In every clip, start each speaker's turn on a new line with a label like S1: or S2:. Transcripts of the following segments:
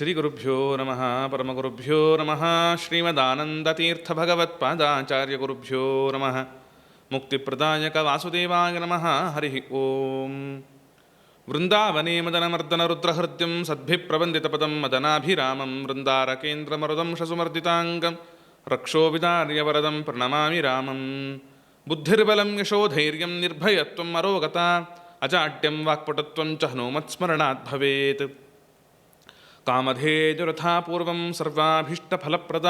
S1: श्रीगुरुभ्यो नमः, परमगुरुभ्यो नमः, श्रीमदानन्दतीर्थभगवत्पादाचार्यगुरुभ्यो नमः मुक्तिप्रदायकवासुदेवाय नमः, हरिः ॐ वृन्दावने मदनमर्दनरुद्रहृद्यं सद्भिप्रबन्दितपदं मदनाभिरामं वृन्दारकेन्द्रमरुदं शसुमर्दिताङ्गं रक्षोविदार्यवरदं प्रणमामि रामं बुद्धिर्बलं यशोधैर्यं निर्भयत्वम् अरोगता, अजाड्यं वाक्पटत्वं च हनूमत्स्मरणात् भवेत्। ಭವೇತ್ ಪೂರ್ವಂ ಸರ್ವಾಭೀಷ್ಟಫಲಪ್ರದ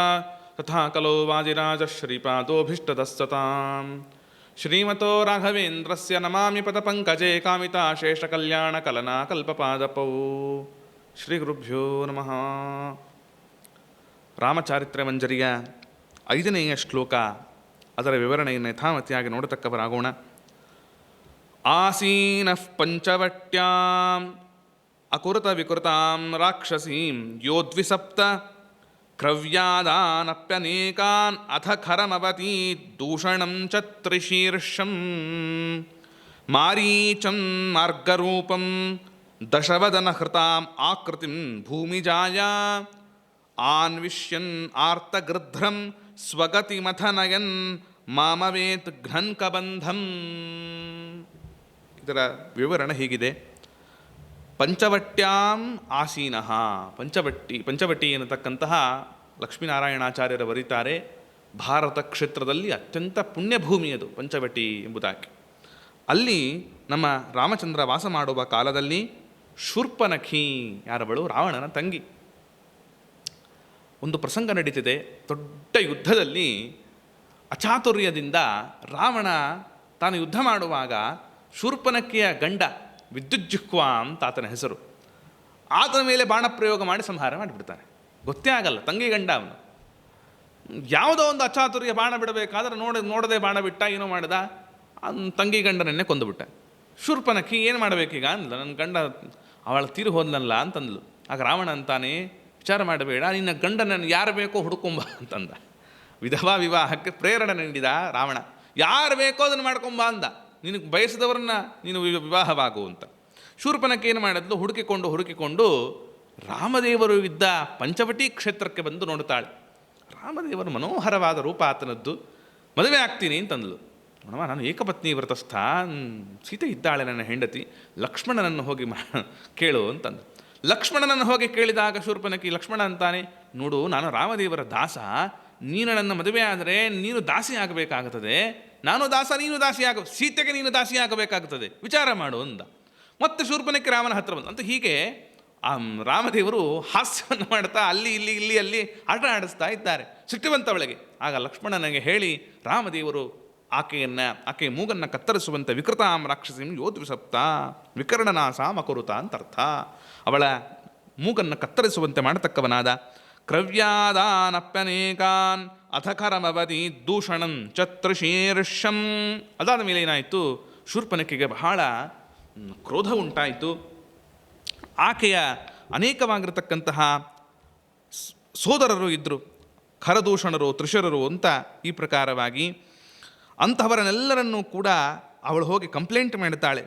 S1: ತಥಾ ಕಲೋ ವಾಜಿರಾಜ ಶ್ರೀಪಾದೋಭೀಷ್ಟದಸ್ಸತಾಂ ಶ್ರೀಮತೋ ರಾಘವೇಂದ್ರಸ್ಯ ನಮಾಮಿ ಪದಪಂಕಜೆ ಕಾಮಿತಾಶೇಷಕಲ್ಯಾಣಕಲನಾ ಕಲ್ಪಪಾದಪೌ ಶ್ರೀ ಗುರುಭ್ಯೋ ನಮಃ ರಾಮಚಾರಿತ್ರ್ಯ ಮಂಜರಿಯ ಐದನೆಯ ಶ್ಲೋಕ, ಅದರ ವಿವರಣೆಯನ್ನು ಯಥಾಮತಿಯಾಗಿ ನೋಡತಕ್ಕವರಾಗೋಣ. ಆಸೀನಃ ಪಂಚವಟ್ಯಾಂ ಅಕುರುತ ವಿಕೃತಾಂ ರಾಕ್ಷಸೀಂ ಯೋದ್ವಿಸಪ್ತ ಕ್ರವ್ಯಾದಾನಪ್ಯನೇಕಾನ್ ಅಥ ಖರಮವತಿ ದೂಷಣಂ ಚ ತ್ರಿಶೀರ್ಷಂ ಮಾರೀಚಂ ಮಾರ್ಗರೂಪಂ ದಶವದನಹೃತಾಂ ಆಕೃತಿಂ ಭೂಮಿಜಾಯ ಆನ್ವಿಷ್ಯನ್ ಆರ್ತಗೃಧ್ರಂ ಸ್ವಗತಿಮಥನಯನ್ ಮಾಮವೇತ್ ಘ್ನನ್ಕಬಂಧಂ. ಇದರ ವಿವರಣೆ ಹೀಗಿದೆ. ಪಂಚವಟ್ಯಾಂ ಆಸೀನಃ. ಪಂಚವಟ್ಟಿ, ಪಂಚವಟಿ ಎನ್ನತಕ್ಕಂತಹ ಲಕ್ಷ್ಮೀನಾರಾಯಣಾಚಾರ್ಯರು ಬರೀತಾರೆ. ಭಾರತ ಕ್ಷೇತ್ರದಲ್ಲಿ ಅತ್ಯಂತ ಪುಣ್ಯಭೂಮಿ ಅದು ಪಂಚವಟಿ ಎಂಬುದಾಗಿ. ಅಲ್ಲಿ ನಮ್ಮ ರಾಮಚಂದ್ರ ವಾಸ ಮಾಡುವ ಕಾಲದಲ್ಲಿ ಶೂರ್ಪನಖಿ ಯಾರವಳು? ರಾವಣನ ತಂಗಿ. ಒಂದು ಪ್ರಸಂಗ ನಡೀತಿದೆ. ದೊಡ್ಡ ಯುದ್ಧದಲ್ಲಿ ಅಚಾತುರ್ಯದಿಂದ ರಾವಣ ತಾನು ಯುದ್ಧ ಮಾಡುವಾಗ ಶೂರ್ಪನಖಿಯ ಗಂಡ ವಿದ್ಯುಜ್ಜುಕ್ವ ಅಂತ ಆತನ ಹೆಸರು. ಆತನ ಮೇಲೆ ಬಾಣ ಪ್ರಯೋಗ ಮಾಡಿ ಸಂಹಾರ ಮಾಡಿಬಿಡ್ತಾನೆ. ಗೊತ್ತೇ ಆಗಲ್ಲ, ತಂಗಿ ಗಂಡ ಅವನು. ಯಾವುದೋ ಒಂದು ಅಚಾತುರ್ಯ ಬಾಣ ಬಿಡಬೇಕಾದ್ರೆ ನೋಡ, ನೋಡದೆ ಬಾಣ ಬಿಟ್ಟ, ಏನೋ ಮಾಡಿದ ತಂಗಿ ಗಂಡನನ್ನೇ ಕೊಂದುಬಿಟ್ಟ. ಶೂರ್ಪನಖಿ ಏನು ಮಾಡಬೇಕೀಗ ಅಂದ್ಲು, ನನ್ನ ಗಂಡ ಅವಳ ತೀರು ಹೋದ್ನಲ್ಲ ಅಂತಂದ್ಲು. ಆಗ ರಾವಣ ಅಂತಾನೆ, ವಿಚಾರ ಮಾಡಬೇಡ, ನಿನ್ನ ಗಂಡನನ್ನು ಯಾರು ಬೇಕೋ ಹುಡುಕೊಂಬ ಅಂತಂದ. ವಿಧವಾ ವಿವಾಹಕ್ಕೆ ಪ್ರೇರಣೆ ನೀಡಿದ ರಾವಣ. ಯಾರು ಬೇಕೋ ಅದನ್ನು ಮಾಡ್ಕೊಂಬ ಅಂದ. ನಿನಗೆ ಬಯಸಿದವರನ್ನ ನೀನು ವಿವಾಹವಾಗು ಅಂತ. ಶೂರ್ಪನಕ್ಕೆ ಏನು ಮಾಡಿದ್ಲು? ಹುಡುಕಿಕೊಂಡು ಹುಡುಕಿಕೊಂಡು ರಾಮದೇವರು ಇದ್ದ ಪಂಚವಟಿ ಕ್ಷೇತ್ರಕ್ಕೆ ಬಂದು ನೋಡುತ್ತಾಳೆ. ರಾಮದೇವರು ಮನೋಹರವಾದ ರೂಪ ಆತನದ್ದು. ಮದುವೆ ಆಗ್ತೀನಿ ಅಂತಂದಳು ನೋಡಮ್ಮ ನಾನು ಏಕಪತ್ನಿ ವ್ರತಸ್ಥ. ಸೀತೆ ಇದ್ದಾಳೆ ನನ್ನ ಹೆಂಡತಿ. ಲಕ್ಷ್ಮಣನನ್ನು ಹೋಗಿ ಮಾ, ಕೇಳು ಅಂತಂದು ಲಕ್ಷ್ಮಣನನ್ನು ಹೋಗಿ ಕೇಳಿದಾಗ ಶೂರ್ಪನಕಿ ಲಕ್ಷ್ಮಣ ಅಂತಾನೆ, ನೋಡು, ನಾನು ರಾಮದೇವರ ದಾಸ. ನೀನು ನನ್ನ ಮದುವೆ ಆದರೆ ನೀನು ದಾಸಿ ಆಗಬೇಕಾಗುತ್ತದೆ. ನಾನು ದಾಸ, ನೀನು ದಾಸಿ ಆಗ, ಸೀತೆಗೆ ನೀನು ದಾಸಿ ಆಗಬೇಕಾಗುತ್ತದೆ ವಿಚಾರ ಮಾಡು ಅಂದ. ಮತ್ತೆ ಶೂರ್ಪನಕ್ಕೆ ರಾಮನ ಹತ್ರ ಬಂದ. ಅಂತ ಹೀಗೆ ರಾಮದೇವರು ಹಾಸ್ಯವನ್ನು ಮಾಡ್ತಾ ಅಲ್ಲಿ, ಇಲ್ಲಿ ಇಲ್ಲಿ, ಅಲ್ಲಿ ಆಟ ಆಡಿಸ್ತಾ ಇದ್ದಾರೆ. ಸಿಟ್ಟಿವಂತವಳಿಗೆ ಆಗ ಲಕ್ಷ್ಮಣನಿಗೆ ಹೇಳಿ, ರಾಮದೇವರು ಆಕೆಯನ್ನು ಆಕೆಯ ಮೂಗನ್ನು ಕತ್ತರಿಸುವಂತೆ ವಿಕೃತಾಂ ರಾಕ್ಷಸಿಂ ಯೋದ್ವಿಸಪ್ತ ವಿಕರ್ಣನಾಸ ಮಕುರುತ ಅಂತ ಅರ್ಥ ಅವಳ ಮೂಗನ್ನು ಕತ್ತರಿಸುವಂತೆ ಮಾಡತಕ್ಕವನಾದ, ಕ್ರವ್ಯಾದಾನಪ್ಯನೇಕಾನ್ ಅಥಕರಮವತಿ ದೂಷಣಂ ಚತೃಶೀರ್ಷಂ ಅದಾದ ಮೇಲೆ ಏನಾಯಿತು? ಶೂರ್ಪನಕಿಗೆ ಬಹಳ ಕ್ರೋಧ ಉಂಟಾಯಿತು. ಆಕೆಯ ಅನೇಕವಾಗಿರತಕ್ಕಂತಹ ಸೋದರರು ಇದ್ದರು ಖರದೂಷಣರು, ತ್ರಿಶರರು ಅಂತ ಈ ಪ್ರಕಾರವಾಗಿ ಅಂತಹವರನ್ನೆಲ್ಲರನ್ನೂ ಕೂಡ ಅವಳು ಹೋಗಿ ಕಂಪ್ಲೇಂಟ್ ಮಾಡ್ತಾಳೆ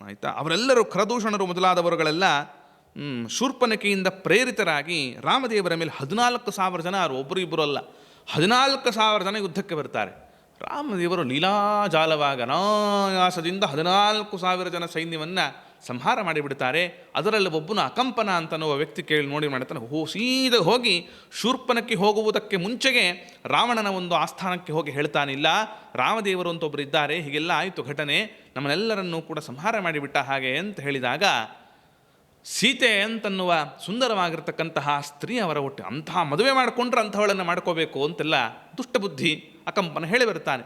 S1: ಆಯಿತಾ? ಅವರೆಲ್ಲರೂ ಖರದೂಷಣರು ಮೊದಲಾದವರುಗಳೆಲ್ಲ ಶೂರ್ಪನಕೆಯಿಂದ ಪ್ರೇರಿತರಾಗಿ ರಾಮದೇವರ ಮೇಲೆ ಹದಿನಾಲ್ಕು ಸಾವಿರ ಜನ ಅವರು ಒಬ್ಬರು ಇಬ್ಬರು ಅಲ್ಲ. ಹದಿನಾಲ್ಕು ಸಾವಿರ ಜನ ಯುದ್ಧಕ್ಕೆ ಬರ್ತಾರೆ. ರಾಮದೇವರು ಲೀಲಾಜಾಲವಾಗ ಅನಾಯಾಸದಿಂದ ಹದಿನಾಲ್ಕು ಸಾವಿರ ಜನ ಸೈನ್ಯವನ್ನು ಸಂಹಾರ ಮಾಡಿಬಿಡ್ತಾರೆ. ಅದರಲ್ಲಿ ಒಬ್ಬನ ಅಕಂಪನ ಅಂತ ಅನ್ನುವ ವ್ಯಕ್ತಿ ಕೇಳಿ ನೋಡಿ ಮಾಡ್ತಾನೆ ಹೋ ಸೀದ ಹೋಗಿ ಶೂರ್ಪನಕ್ಕೆ ಹೋಗುವುದಕ್ಕೆ ಮುಂಚೆಗೆ ರಾವಣನ ಒಂದು ಆಸ್ಥಾನಕ್ಕೆ ಹೋಗಿ ಹೇಳ್ತಾನಿಲ್ಲ. ರಾಮದೇವರು ಅಂತ ಒಬ್ಬರು ಇದ್ದಾರೆ, ಹೀಗೆಲ್ಲ ಆಯಿತು ಘಟನೆ. ನಮ್ಮನ್ನೆಲ್ಲರನ್ನೂ ಕೂಡ ಸಂಹಾರ ಮಾಡಿಬಿಟ್ಟ ಹಾಗೆ ಅಂತ ಹೇಳಿದಾಗ ಸೀತೆ ಅಂತನ್ನುವ ಸುಂದರವಾಗಿರ್ತಕ್ಕಂತಹ ಸ್ತ್ರೀ ಅವರ ಒಟ್ಟು ಅಂತಹ ಮದುವೆ ಮಾಡಿಕೊಂಡ್ರೆ ಅಂಥವಳನ್ನು ಮಾಡ್ಕೋಬೇಕು ಅಂತೆಲ್ಲ ದುಷ್ಟಬುದ್ಧಿ ಅಕಂಪನ ಹೇಳಿ ಬರ್ತಾನೆ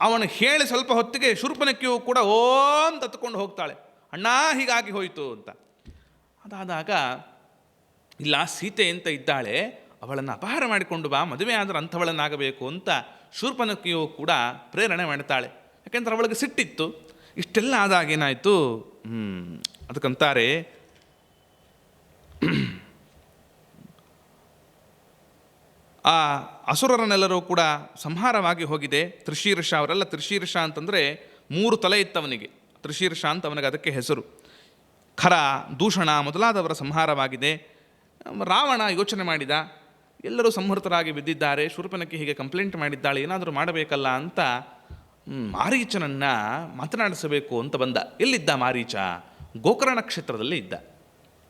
S1: ಅವನು ಹೇಳಿ ಸ್ವಲ್ಪ ಹೊತ್ತಿಗೆ ಶೂರ್ಪನಕ್ಕಿಯೂ ಕೂಡ ಓಂ ತತ್ಕೊಂಡು ಹೋಗ್ತಾಳೆ. ಅಣ್ಣ, ಹೀಗಾಗಿ ಹೋಯಿತು ಅಂತ. ಅದಾದಾಗ, ಇಲ್ಲ, ಸೀತೆ ಅಂತ ಇದ್ದಾಳೆ, ಅವಳನ್ನು ಅಪಹಾರ ಮಾಡಿಕೊಂಡು ಬಾ, ಮದುವೆ ಆದರೆ ಅಂಥವಳನ್ನಾಗಬೇಕು ಅಂತ ಶೂರ್ಪನಕ್ಕಿಯೂ ಕೂಡ ಪ್ರೇರಣೆ ಮಾಡ್ತಾಳೆ. ಯಾಕೆಂದ್ರೆ ಅವಳಿಗೆ ಸಿಟ್ಟಿತ್ತು. ಇಷ್ಟೆಲ್ಲ ಆದಾಗ ಏನಾಯಿತು ಅದಕ್ಕಂತಾರೆ ಆ ಅಸುರರನ್ನೆಲ್ಲರೂ ಕೂಡ ಸಂಹಾರವಾಗಿ ಹೋಗಿದೆ. ತ್ರಿಶೀರ್ಷ ಅವರೆಲ್ಲ, ತ್ರಿಶೀರ್ಷ ಅಂತಂದರೆ ಮೂರು ತಲೆ ಇತ್ತವನಿಗೆ. ತ್ರಿಶೀರ್ಷ ಅಂತ ಅವನಿಗೆ ಅದಕ್ಕೆ ಹೆಸರು. ಖರ ದೂಷಣ ಮೊದಲಾದವರ ಸಂಹಾರವಾಗಿದೆ. ರಾವಣ ಯೋಚನೆ ಮಾಡಿದ, ಎಲ್ಲರೂ ಸಂಹೃತರಾಗಿ ಬಿದ್ದಿದ್ದಾರೆ, ಶೂರ್ಪನಕ್ಕೆ ಹೀಗೆ ಕಂಪ್ಲೇಂಟ್ ಮಾಡಿದ್ದಾಳೆ, ಏನಾದರೂ ಮಾಡಬೇಕಲ್ಲ ಅಂತ ಮಾರೀಚನನ್ನು ಮಾತನಾಡಿಸಬೇಕು ಅಂತ ಬಂದ. ಎಲ್ಲಿದ್ದ ಮಾರೀಚ? ಗೋಕರ್ಣ ಕ್ಷೇತ್ರದಲ್ಲಿ ಇದ್ದ.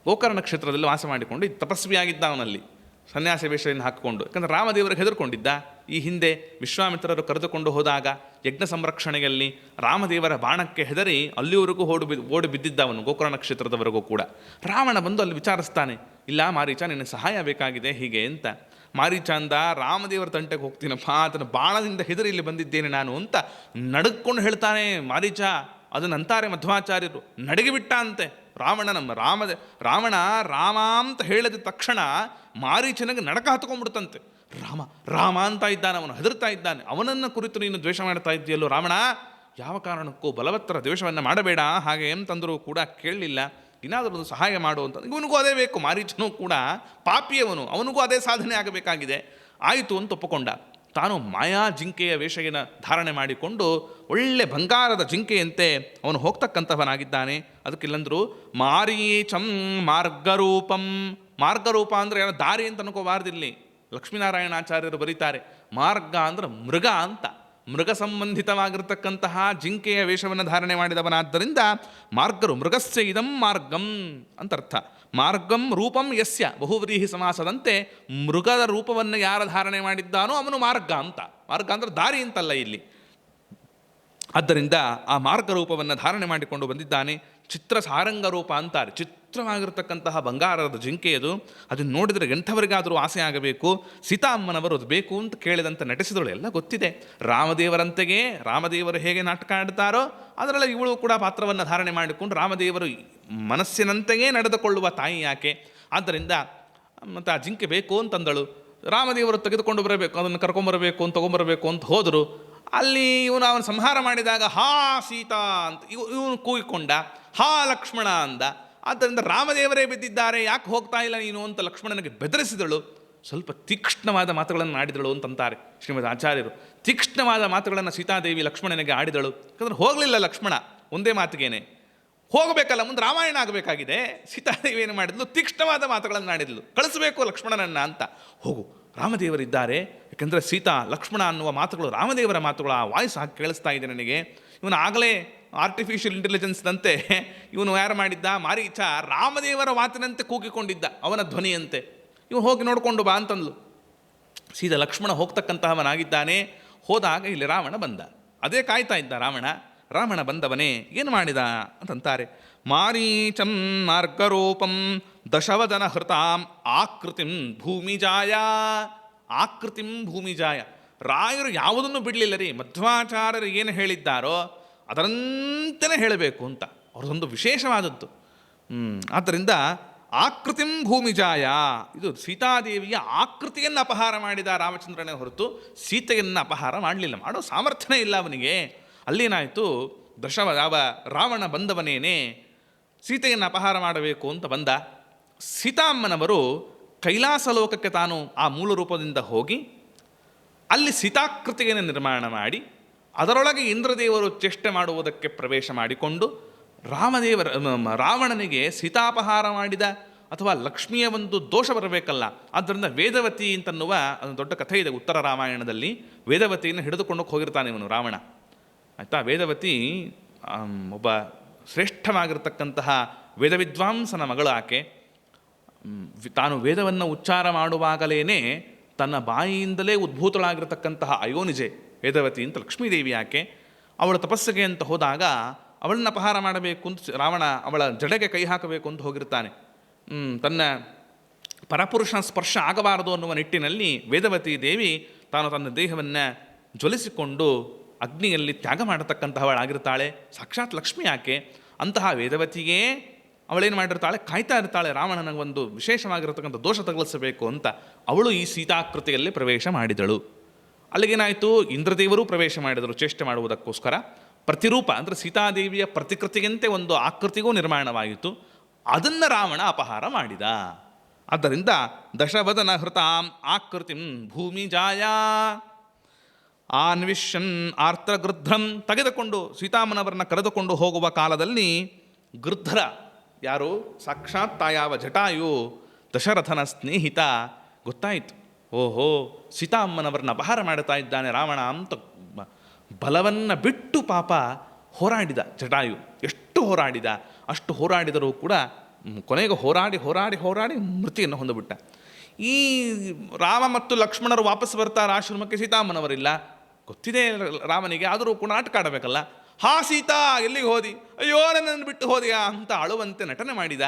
S1: ಗೋಕರ್ಣ ಕ್ಷೇತ್ರದಲ್ಲಿ ವಾಸ ಮಾಡಿಕೊಂಡು ತಪಸ್ವಿಯಾಗಿದ್ದ ಅವನಲ್ಲಿ. ಸನ್ಯಾಸ ವೇಷವನ್ನು ಹಾಕಿಕೊಂಡು, ಯಾಕಂದರೆ ರಾಮದೇವರಿಗೆ ಹೆದರ್ಕೊಂಡಿದ್ದ, ಈ ಹಿಂದೆ ವಿಶ್ವಾಮಿತ್ರರು ಕರೆದುಕೊಂಡು ಹೋದಾಗ ಯಜ್ಞ ಸಂರಕ್ಷಣೆಯಲ್ಲಿ ರಾಮದೇವರ ಬಾಣಕ್ಕೆ ಹೆದರಿ ಅಲ್ಲಿವರೆಗೂ ಓಡಿ ಬಿ ಓಡಿ ಬಿದ್ದಿದ್ದ ಅವನು ಗೋಕರ್ಣ ಕ್ಷೇತ್ರದವರೆಗೂ ಕೂಡ. ರಾವಣ ಬಂದು ಅಲ್ಲಿ ವಿಚಾರಿಸ್ತಾನೆ, ಇಲ್ಲ ಮಾರೀಚ ನಿನ್ನ ಸಹಾಯ ಬೇಕಾಗಿದೆ, ಹೀಗೆ ಅಂತ. ಮಾರೀಚ ಅಂದ, ರಾಮದೇವರ ತಂಟೆಗೆ ಹೋಗ್ತೀನಪ್ಪ, ಆತನ ಬಾಣದಿಂದ ಹೆದರಿ ಇಲ್ಲಿ ಬಂದಿದ್ದೇನೆ ನಾನು ಅಂತ ನಡುಕೊಂಡು ಹೇಳ್ತಾನೆ ಮಾರೀಚ. ಅದನ್ನ ಅಂತಾರೆ ಮಧ್ವಾಚಾರ್ಯರು ನಡಗಿಬಿಟ್ಟ ಅಂತೆ ರಾವಣ ನಮ್ಮ ರಾಮ ರಾವಣ ರಾಮ ಅಂತ ಹೇಳಿದ ತಕ್ಷಣ ಮಾರೀಚನಿಗೆ ನಡಕ ಹತ್ಕೊಂಡ್ಬಿಡ್ತಂತೆ. ರಾಮ ರಾಮ ಅಂತ ಇದ್ದಾನೆ, ಅವನು ಹೆದರ್ತಾ ಇದ್ದಾನೆ. ಅವನನ್ನು ಕುರಿತು ನೀನು ದ್ವೇಷ ಮಾಡ್ತಾ ಇದ್ದೀಯಲ್ಲೋ ರಾವಣ? ಯಾವ ಕಾರಣಕ್ಕೂ ಬಲವತ್ತರ ದ್ವೇಷವನ್ನು ಮಾಡಬೇಡ. ಹಾಗೆ ಅಂತಂದರೂ ಕೂಡ ಕೇಳಲಿಲ್ಲ. ಏನಾದರೂ ಒಂದು ಸಹಾಯ ಮಾಡು ಅಂತ. ಇವನಿಗೂ ಅದೇ ಬೇಕು. ಮಾರೀಚನೂ ಕೂಡ ಪಾಪಿಯವನು. ಅವನಿಗೂ ಅದೇ ಸಾಧನೆ ಆಗಬೇಕಾಗಿದೆ. ಆಯಿತು ಅಂತ ಒಪ್ಪಿಕೊಂಡ. ತಾನು ಮಾಯಾ ಜಿಂಕೆಯ ವೇಷಗಿನ ಧಾರಣೆ ಮಾಡಿಕೊಂಡು ಒಳ್ಳೆ ಬಂಗಾರದ ಜಿಂಕೆಯಂತೆ ಅವನು ಹೋಗ್ತಕ್ಕಂಥವನಾಗಿದ್ದಾನೆ. ಅದಕ್ಕಿಲ್ಲಂದ್ರು ಮಾರೀಚಂ ಮಾರ್ಗರೂಪಂ. ಮಾರ್ಗರೂಪ ಅಂದರೆ ಏನೋ ದಾರಿ ಅಂತ ಅನ್ಕೋಬಾರ್ದಿಲ್ಲಿ. ಲಕ್ಷ್ಮೀನಾರಾಯಣಾಚಾರ್ಯರು ಬರೀತಾರೆ. ಮಾರ್ಗ ಅಂದ್ರೆ ಮೃಗ ಅಂತ. ಮೃಗ ಸಂಬಂಧಿತವಾಗಿರ್ತಕ್ಕಂತಹ ಜಿಂಕೆಯ ವೇಷವನ್ನು ಧಾರಣೆ ಮಾಡಿದವನಾದ್ದರಿಂದ ಮಾರ್ಗರು ಮೃಗಸ್ಯ ಇದಂ ಮಾರ್ಗಂ ಅಂತ ಅರ್ಥ. ಮಾರ್ಗಂ ರೂಪಂ ಯಸ್ಯ. ಬಹುವ್ರೀಹಿ ಸಮಾಸದಂತೆ ಮೃಗದ ರೂಪವನ್ನು ಯಾರ ಧಾರಣೆ ಮಾಡಿದ್ದಾನೋ ಅವನು ಮಾರ್ಗ ಅಂತ. ಮಾರ್ಗ ಅಂದ್ರೆ ದಾರಿ ಅಂತಲ್ಲ ಇಲ್ಲಿ. ಆದ್ದರಿಂದ ಆ ಮಾರ್ಗ ರೂಪವನ್ನು ಧಾರಣೆ ಮಾಡಿಕೊಂಡು ಬಂದಿದ್ದಾನೆ ಚಿತ್ರ ಸಾರಂಗ ರೂಪ ಅಂತಾರೆ. ಚಿತ್ರವಾಗಿರ್ತಕ್ಕಂತಹ ಬಂಗಾರದ ಜಿಂಕೆಯದು ಅದನ್ನು ನೋಡಿದರೆ ಎಂಥವರಿಗಾದರೂ ಆಸೆ ಆಗಬೇಕು. ಸೀತಾಮ್ಮನವರು ಅದು ಬೇಕು ಅಂತ ಕೇಳಿದಂತೆ ನಟಿಸಿದಳು. ಎಲ್ಲ ಗೊತ್ತಿದೆ. ರಾಮದೇವರಂತೆಯೇ ರಾಮದೇವರು ಹೇಗೆ ನಾಟಕ ಆಡ್ತಾರೋ ಅದರಲ್ಲಿ ಇವಳು ಕೂಡ ಪಾತ್ರವನ್ನು ಧಾರಣೆ ಮಾಡಿಕೊಂಡು ರಾಮದೇವರು ಮನಸ್ಸಿನಂತೆಯೇ ನಡೆದುಕೊಳ್ಳುವ ತಾಯಿ ಯಾಕೆ? ಆದ್ದರಿಂದ, ಮತ್ತು ಆ ಜಿಂಕೆ ಬೇಕು ಅಂತಂದಳು. ರಾಮದೇವರು ತೆಗೆದುಕೊಂಡು ಬರಬೇಕು, ಅದನ್ನು ಕರ್ಕೊಂಬರಬೇಕು ಅಂತ ತೊಗೊಂಬರಬೇಕು ಅಂತ ಹೋದರು. ಅಲ್ಲಿ ಇವನು ಅವನು ಸಂಹಾರ ಮಾಡಿದಾಗ, ಹಾ ಸೀತಾ ಅಂತ ಇವ್, ಇವನು ಕೂಗಿಕೊಂಡ, ಹಾ ಲಕ್ಷ್ಮಣ ಅಂದ. ಆದ್ದರಿಂದ ರಾಮದೇವರೇ ಬಿದ್ದಿದ್ದಾರೆ, ಯಾಕೆ ಹೋಗ್ತಾ ಇಲ್ಲ ನೀನು ಅಂತ ಲಕ್ಷ್ಮಣನಿಗೆ ಬೆದರಿಸಿದಳು. ಸ್ವಲ್ಪ ತೀಕ್ಷ್ಣವಾದ ಮಾತುಗಳನ್ನು ಆಡಿದಳು ಅಂತಂತಾರೆ ಶ್ರೀಮದ್ ಆಚಾರ್ಯರು. ತೀಕ್ಷ್ಣವಾದ ಮಾತುಗಳನ್ನು ಸೀತಾದೇವಿ ಲಕ್ಷ್ಮಣನಿಗೆ ಆಡಿದಳು. ಯಾಕಂದರೆ ಹೋಗಲಿಲ್ಲ ಲಕ್ಷ್ಮಣ. ಒಂದೇ ಮಾತಿಗೇನೆ. ಹೋಗಬೇಕಲ್ಲ, ಮುಂದೆ ರಾಮಾಯಣ ಆಗಬೇಕಾಗಿದೆ. ಸೀತಾದೇವಿ ಏನು ಮಾಡಿದ್ಲು? ತೀಕ್ಷ್ಣವಾದ ಮಾತುಗಳನ್ನು ಆಡಿದ್ಲು. ಕಳಿಸಬೇಕು ಲಕ್ಷ್ಮಣನನ್ನು ಅಂತ. ಹೋಗು, ರಾಮದೇವರಿದ್ದಾರೆ. ಯಾಕೆಂದರೆ ಸೀತಾ, ಲಕ್ಷ್ಮಣ ಅನ್ನುವ ಮಾತುಗಳು ರಾಮದೇವರ ಮಾತುಗಳು, ಆ ವಾಯ್ಸ್ ಹಾಕಿ ಕೇಳಿಸ್ತಾ ಇದೆ ನನಗೆ. ಇವನು ಆಗಲೇ ಆರ್ಟಿಫಿಷಿಯಲ್ ಇಂಟೆಲಿಜೆನ್ಸ್ನಂತೆ ಇವನು ಯಾರು ಮಾಡಿದ್ದ? ಮಾರೀಚ, ರಾಮದೇವರ ಮಾತಿನಂತೆ ಕೂಗಿಕೊಂಡಿದ್ದ, ಅವನ ಧ್ವನಿಯಂತೆ. ಇವನು ಹೋಗಿ ನೋಡಿಕೊಂಡು ಬಾ ಅಂತಂದ್ಲು. ಸೀದಾ ಲಕ್ಷ್ಮಣ ಹೋಗ್ತಕ್ಕಂತಹವನಾಗಿದ್ದಾನೆ. ಹೋದಾಗ ಇಲ್ಲಿ ರಾವಣ ಬಂದ. ಅದೇ ಕಾಯ್ತಾ ಇದ್ದ ರಾವಣ. ರಾವಣ ಬಂದವನೇ ಏನು ಮಾಡಿದ ಅಂತಂತಾರೆ, ಮಾರೀಚಂ ಮಾರ್ಗರೂಪಂ ದಶವದನ ಹೃತಾಂ ಆಕೃತಿಂ ಭೂಮಿಜಾಯ ಆಕೃತಿಂ ಭೂಮಿಜಾಯ ರಾಯರು ಯಾವುದನ್ನು ಬಿಡಲಿಲ್ಲ ರೀ, ಮಧ್ವಾಚಾರ್ಯರು ಏನು ಹೇಳಿದ್ದಾರೋ ಅದರಂತೆಯೇ ಹೇಳಬೇಕು ಅಂತ ಅವ್ರದೊಂದು ವಿಶೇಷವಾದದ್ದು. ಆದ್ದರಿಂದ ಆಕೃತಿಂ ಭೂಮಿಜಾಯ, ಇದು ಸೀತಾದೇವಿಯ ಆಕೃತಿಯನ್ನು ಅಪಹಾರ ಮಾಡಿದ ರಾಮಚಂದ್ರನೇ ಹೊರತು ಸೀತೆಯನ್ನು ಅಪಹಾರ ಮಾಡಲಿಲ್ಲ, ಮಾಡೋ ಸಾಮರ್ಥ್ಯನೇ ಇಲ್ಲ ಅವನಿಗೆ ಅಲ್ಲೇನಾಯಿತು ದಶವ ಯಾವ ರಾವಣ ಬಂದವನೇನೆ ಸೀತೆಯನ್ನು ಅಪಹಾರ ಮಾಡಬೇಕು ಅಂತ ಬಂದ. ಸೀತಾಮ್ಮನವರು ಕೈಲಾಸ ಲೋಕಕ್ಕೆ ತಾನು ಆ ಮೂಲ ರೂಪದಿಂದ ಹೋಗಿ ಅಲ್ಲಿ ಸೀತಾಕೃತಿಯನ್ನು ನಿರ್ಮಾಣ ಮಾಡಿ, ಅದರೊಳಗೆ ಇಂದ್ರದೇವರು ಚೇಷ್ಟೆ ಮಾಡುವುದಕ್ಕೆ ಪ್ರವೇಶ ಮಾಡಿಕೊಂಡು ರಾಮದೇವರ ರಾವಣನಿಗೆ ಸೀತಾಪಹಾರ ಮಾಡಿದ ಅಥವಾ ಲಕ್ಷ್ಮಿಯ ಒಂದು ದೋಷ ಬರಬೇಕಲ್ಲ, ಆದ್ದರಿಂದ ವೇದವತಿ ಅಂತನ್ನುವ ಒಂದು ದೊಡ್ಡ ಕಥೆ ಇದೆ ಉತ್ತರ ರಾಮಾಯಣದಲ್ಲಿ, ವೇದವತಿಯನ್ನು ಹಿಡಿದುಕೊಂಡು ಹೋಗಿರ್ತಾನೆ ಇವನು ರಾವಣ. ಆಯಿತಾ? ವೇದವತಿ ಒಬ್ಬ ಶ್ರೇಷ್ಠವಾಗಿರ್ತಕ್ಕಂತಹ ವೇದ ವಿದ್ವಾಂಸನ ಮಗಳು ಆಕೆ ತಾನು ವೇದವನ್ನು ಉಚ್ಚಾರ ಮಾಡುವಾಗಲೇ ತನ್ನ ಬಾಯಿಯಿಂದಲೇ ಉದ್ಭೂತಳಾಗಿರತಕ್ಕಂತಹ ಅಯೋನಿಜೆ ವೇದವತಿ ಅಂತ ಲಕ್ಷ್ಮೀದೇವಿ ಆಕೆ, ಅವಳ ತಪಸ್ಸಿಗೆ ಅಂತ ಹೋದಾಗ ಅವಳನ್ನ ಅಪಹಾರ ಮಾಡಬೇಕು ಅಂತ ರಾವಣ ಅವಳ ಜಡೆಗೆ ಕೈ ಹಾಕಬೇಕು ಅಂತ ಹೋಗಿರ್ತಾನೆ. ತನ್ನ ಪರಪುರುಷನ ಸ್ಪರ್ಶ ಆಗಬಾರದು ಅನ್ನುವ ನಿಟ್ಟಿನಲ್ಲಿ ವೇದವತಿ ದೇವಿ ತಾನು ತನ್ನ ದೇಹವನ್ನು ಜ್ವಲಿಸಿಕೊಂಡು ಅಗ್ನಿಯಲ್ಲಿ ತ್ಯಾಗ ಮಾಡತಕ್ಕಂತಹವಳಾಗಿರ್ತಾಳೆ. ಸಾಕ್ಷಾತ್ ಲಕ್ಷ್ಮಿ ಆಕೆ ಅಂತಹ ವೇದವತಿಯೇ ಅವಳೇನು ಮಾಡಿರ್ತಾಳೆ? ಕಾಯ್ತಾ ಇರ್ತಾಳೆ ರಾವಣನ ಒಂದು ವಿಶೇಷವಾಗಿರತಕ್ಕಂಥ ದೋಷ ತಗಲಿಸಬೇಕು ಅಂತ. ಅವಳು ಈ ಸೀತಾಕೃತಿಯಲ್ಲಿ ಪ್ರವೇಶ ಮಾಡಿದಳು. ಅಲ್ಲಿಗೇನಾಯಿತು? ಇಂದ್ರದೇವರು ಪ್ರವೇಶ ಮಾಡಿದರು ಚೇಷ್ಟೆ ಮಾಡುವುದಕ್ಕೋಸ್ಕರ. ಪ್ರತಿರೂಪ ಅಂದರೆ ಸೀತಾದೇವಿಯ ಪ್ರತಿಕೃತಿಯಂತೆ ಒಂದು ಆಕೃತಿಗೂ ನಿರ್ಮಾಣವಾಯಿತು ಅದನ್ನು ರಾವಣ ಅಪಹಾರ ಮಾಡಿದ. ಆದ್ದರಿಂದ ದಶವದನ ಹೃತಾಂ ಆಕೃತಿಂ ಭೂಮಿ ಜಾಯ. ಆನ್ವಿಷನ್ ಆರ್ತ್ರ ಗೃಧ್ರನ್ ತೆಗೆದುಕೊಂಡು ಸೀತಾಮನವರನ್ನ ಕರೆದುಕೊಂಡು ಹೋಗುವ ಕಾಲದಲ್ಲಿ ಗೃಧ್ರ ಯಾರು? ಸಾಕ್ಷಾತ್ ತಾಯಾವ ಜಟಾಯು ದಶರಥನ ಸ್ನೇಹಿತ. ಗೊತ್ತಾಯಿತು. ಓಹೋ ಸೀತಾಮ್ಮನವರನ್ನ ಅಪಹಾರ ಮಾಡುತ್ತಾ ಇದ್ದಾನೆ ರಾವಣ ಅಂತ ಬಲವನ್ನು ಬಿಟ್ಟು ಪಾಪ ಹೋರಾಡಿದ ಜಟಾಯು. ಎಷ್ಟು ಹೋರಾಡಿದ? ಅಷ್ಟು ಹೋರಾಡಿದರೂ ಕೂಡ ಕೊನೆಗೆ ಹೋರಾಡಿ ಹೋರಾಡಿ ಹೋರಾಡಿ ಮೃತಿಯನ್ನು ಹೊಂದಿಬಿಟ್ಟ. ಈ ರಾಮ ಮತ್ತು ಲಕ್ಷ್ಮಣರು ವಾಪಸ್ ಬರ್ತಾರೆ? ಆಶ್ರಮಕ್ಕೆ ಸೀತಾಮ್ಮನವರಿಲ್ಲ ಗೊತ್ತಿದೆ ರಾಮನಿಗೆ, ಆದರೂ ಕೂಡ ನಾಟಕ ಆಡಬೇಕಲ್ಲ? ಹಾ ಸೀತಾ, ಎಲ್ಲಿಗೆ ಹೋದಿ? ಅಯ್ಯೋ, ನನ್ನನ್ನು ಬಿಟ್ಟು ಹೋದೆಯಾ ಅಂತ ಅಳುವಂತೆ ನಟನೆ ಮಾಡಿದ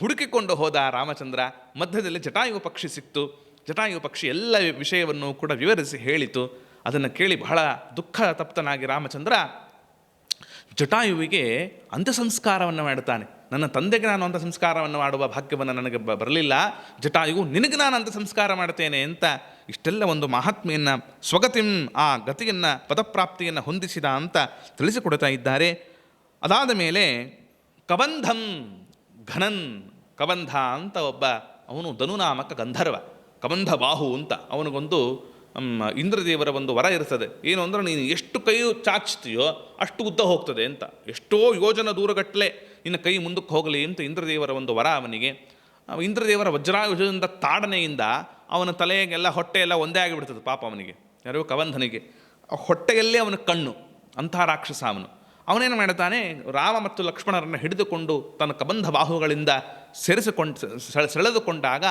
S1: ಹುಡುಕಿಕೊಂಡು ಹೋದ ರಾಮಚಂದ್ರ ಮಧ್ಯದಲ್ಲಿ ಜಟಾಯು ಪಕ್ಷಿ ಸಿಕ್ತು. ಜಟಾಯು ಪಕ್ಷಿ ಎಲ್ಲ ವಿಷಯವನ್ನು ಕೂಡ ವಿವರಿಸಿ ಹೇಳಿತು. ಅದನ್ನು ಕೇಳಿ ಬಹಳ ದುಃಖ ತಪ್ತನಾಗಿ ರಾಮಚಂದ್ರ ಜಟಾಯುವಿಗೆ ಅಂತ್ಯ ಸಂಸ್ಕಾರವನ್ನು ಮಾಡುತ್ತಾನೆ. ನನ್ನ ತಂದೆಗೆ ನಾನು ಅಂತ ಸಂಸ್ಕಾರವನ್ನು ಮಾಡುವ ಭಾಗ್ಯವನ್ನು ನನಗೆ ಬರಲಿಲ್ಲ. ಜಟಾಯುವು ನಿನಗೆ ನಾನು ಅಂತ ಸಂಸ್ಕಾರ ಮಾಡ್ತೇನೆ ಅಂತ ಇಷ್ಟೆಲ್ಲ ಒಂದು ಮಹಾತ್ಮೆಯನ್ನು ಸ್ವಗತಿಂ ಆ ಗತಿಯನ್ನು, ಪದಪ್ರಾಪ್ತಿಯನ್ನು ಹೊಂದಿಸಿದ ಅಂತ ತಿಳಿಸಿಕೊಡ್ತಾ ಇದ್ದಾರೆ. ಅದಾದ ಮೇಲೆ ಕಬಂಧಂ ಘನನ್ ಕಬಂಧ ಅಂತ ಒಬ್ಬ, ಅವನು ಧನುನಾಮಕ ಗಂಧರ್ವ, ಕಬಂಧ ಬಾಹು ಅಂತ ಅವನಿಗೊಂದು ಇಂದ್ರದೇವರ ಒಂದು ವರ ಇರ್ತದೆ. ಏನು ಅಂದರೆ ನೀನು ಎಷ್ಟು ಕೈ ಚಾಚ್ತೀಯೋ ಅಷ್ಟು ಉದ್ದ ಹೋಗ್ತದೆ ಅಂತ. ಎಷ್ಟೋ ಯೋಜನ ದೂರಗಟ್ಟಲೆ ನಿನ್ನ ಕೈ ಮುಂದಕ್ಕೆ ಹೋಗಲಿ ಅಂತ ಇಂದ್ರದೇವರ ಒಂದು ವರ ಅವನಿಗೆ. ಅವ ಇಂದ್ರದೇವರ ವಜ್ರಾಯುಜದಿಂದ ತಾಡನೆಯಿಂದ ಅವನ ತಲೆಗೆಲ್ಲ ಹೊಟ್ಟೆ ಎಲ್ಲ ಒಂದೇ ಆಗಿಬಿಡ್ತದೆ ಪಾಪ ಅವನಿಗೆ. ಯಾರೋ ಕವಂಧನಿಗೆ ಹೊಟ್ಟೆಯಲ್ಲೇ ಅವನ ಕಣ್ಣು, ಅಂಥ ರಾಕ್ಷಸ ಅವನು. ಅವನೇನು ಮಾಡುತ್ತಾನೆ ರಾಮ ಮತ್ತು ಲಕ್ಷ್ಮಣರನ್ನು ಹಿಡಿದುಕೊಂಡು ತನ್ನ ಕಬಂಧ ಬಾಹುಗಳಿಂದ ಸೇರಿಸಿಕೊಂಡು ಸೆಳೆ- ಸೆಳೆದುಕೊಂಡಾಗ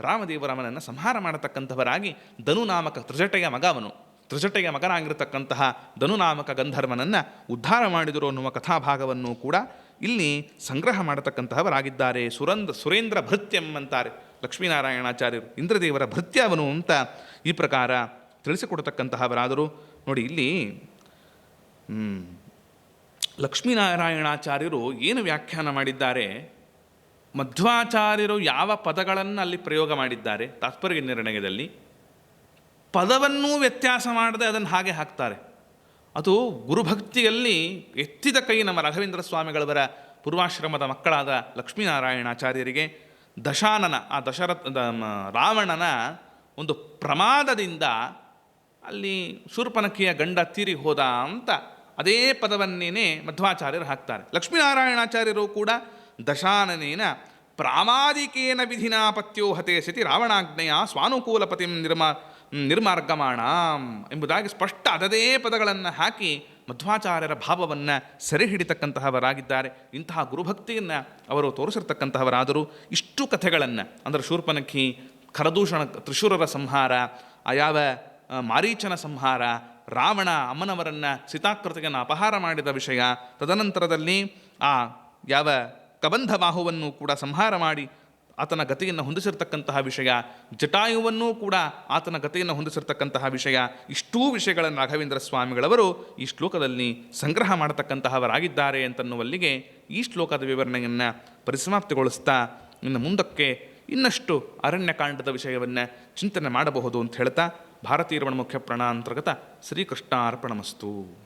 S1: ರಾಮದೇವರಮನನ್ನು ಸಂಹಾರ ಮಾಡತಕ್ಕಂಥವರಾಗಿ ಧನುನಾಮಕ ತ್ರಿಜಟೆಯ ಮಗ ಅವನು. ತ್ರಿಜಟೆಯ ಮಗನಾಗಿರತಕ್ಕಂತಹ ಧನುನಾಮಕ ಗಂಧರ್ವನನ್ನು ಉದ್ಧಾರ ಮಾಡಿದರು ಅನ್ನುವ ಕಥಾಭಾಗವನ್ನು ಕೂಡ ಇಲ್ಲಿ ಸಂಗ್ರಹ ಮಾಡತಕ್ಕಂತಹವರಾಗಿದ್ದಾರೆ ಸುರಂದ, ಸುರೇಂದ್ರ ಭೃತ್ಯಂ ಅಂತಾರೆ. ಲಕ್ಷ್ಮೀನಾರಾಯಣಾಚಾರ್ಯರು, ಇಂದ್ರದೇವರ ಭೃತ್ಯ ಅವನು ಅಂತ ಈ ಪ್ರಕಾರ ತಿಳಿಸಿಕೊಡತಕ್ಕಂತಹವರಾದರು ನೋಡಿ ಇಲ್ಲಿ ಲಕ್ಷ್ಮೀನಾರಾಯಣಾಚಾರ್ಯರು ಏನು ವ್ಯಾಖ್ಯಾನ ಮಾಡಿದ್ದಾರೆ? ಮಧ್ವಾಚಾರ್ಯರು ಯಾವ ಪದಗಳನ್ನು ಅಲ್ಲಿ ಪ್ರಯೋಗ ಮಾಡಿದ್ದಾರೆ ತಾತ್ಪರ್ಯ ನಿರ್ಣಯದಲ್ಲಿ? ಪದವನ್ನೂ ವ್ಯತ್ಯಾಸ ಮಾಡದೆ ಅದನ್ನು ಹಾಗೆ ಹಾಕ್ತಾರೆ. ಅದು ಗುರುಭಕ್ತಿಯಲ್ಲಿ ಎತ್ತಿದ ಕೈ ನಮ್ಮ ರಾಘವೇಂದ್ರ ಸ್ವಾಮಿಗಳವರ ಪೂರ್ವಾಶ್ರಮದ ಮಕ್ಕಳಾದ ಲಕ್ಷ್ಮೀನಾರಾಯಣಾಚಾರ್ಯರಿಗೆ ದಶಾನನ, ಆ ದಶರಥ ರಾವಣನ ಒಂದು ಪ್ರಮಾದದಿಂದ ಅಲ್ಲಿ ಶೂರ್ಪನಖಿಯ ಗಂಡ ತೀರಿ ಹೋದ ಅಂತ ಅದೇ ಪದವನ್ನೇನೆ ಮಧ್ವಾಚಾರ್ಯರು ಹಾಕ್ತಾರೆ. ಲಕ್ಷ್ಮೀನಾರಾಯಣಾಚಾರ್ಯರು ಕೂಡ ದಶಾನನೇನ ಪ್ರಾಮಾದಿಕೇನ ವಿಧಿನಾ ಪತ್ಯೋ ಹತೆ ಸತಿ ರಾವಣಾಜ್ಞೆಯ ಸ್ವಾನುಕೂಲಪತಿಂ ನಿರ್ಮಾ, ನಿರ್ಮಾರ್ಗಮಾಣ ಎಂಬುದಾಗಿ ಸ್ಪಷ್ಟ ಅದದೇ ಪದಗಳನ್ನು ಹಾಕಿ ಮಧ್ವಾಚಾರ್ಯರ ಭಾವವನ್ನು ಸೆರೆ ಹಿಡಿತಕ್ಕಂತಹವರಾಗಿದ್ದಾರೆ ಇಂತಹ ಗುರುಭಕ್ತಿಯನ್ನು ಅವರು ತೋರಿಸಿರ್ತಕ್ಕಂತಹವರಾದರೂ ಇಷ್ಟು ಕಥೆಗಳನ್ನು, ಅಂದರೆ ಶೂರ್ಪನಖಿ ಖರದೂಷಣ ತ್ರಿಶೂರರ ಸಂಹಾರ ಆಯಾವ ಮಾರೀಚನ ಸಂಹಾರ, ರಾವಣ, ಅಮ್ಮನವರನ್ನು ಸೀತಾಕೃತಿಯನ್ನು ಅಪಹಾರ ಮಾಡಿದ ವಿಷಯ, ತದನಂತರದಲ್ಲಿ ಆ ಯಾವ ಕಬಂಧ ಬಾಹುವನ್ನು ಕೂಡ ಸಂಹಾರ ಮಾಡಿ ಆತನ ಗತಿಯನ್ನು ಹೊಂದಿಸಿರ್ತಕ್ಕಂತಹ ವಿಷಯ. ಜಟಾಯುವನ್ನೂ ಕೂಡ ಆತನ ಗತಿಯನ್ನು ಹೊಂದಿಸಿರ್ತಕ್ಕಂತಹ ವಿಷಯ. ಇಷ್ಟೂ ವಿಷಯಗಳನ್ನು ರಾಘವೇಂದ್ರ ಸ್ವಾಮಿಗಳವರು ಈ ಶ್ಲೋಕದಲ್ಲಿ ಸಂಗ್ರಹ ಮಾಡತಕ್ಕಂತಹವರಾಗಿದ್ದಾರೆ ಅಂತನ್ನುವಲ್ಲಿಗೆ ಈ ಶ್ಲೋಕದ ವಿವರಣೆಯನ್ನು ಪರಿಸಮಾಪ್ತಿಗೊಳಿಸ್ತಾ ಇನ್ನು ಮುಂದಕ್ಕೆ ಇನ್ನಷ್ಟು ಅರಣ್ಯಕಾಂಡದ ವಿಷಯವನ್ನು ಚಿಂತನೆ ಮಾಡಬಹುದು ಅಂತ ಹೇಳ್ತಾ ಭಾರತೀಯ ಮುಖ್ಯ ಪ್ರಾಣಾಂತರ್ಗತ ಶ್ರೀಕೃಷ್ಣಾರ್ಪಣಮಸ್ತು.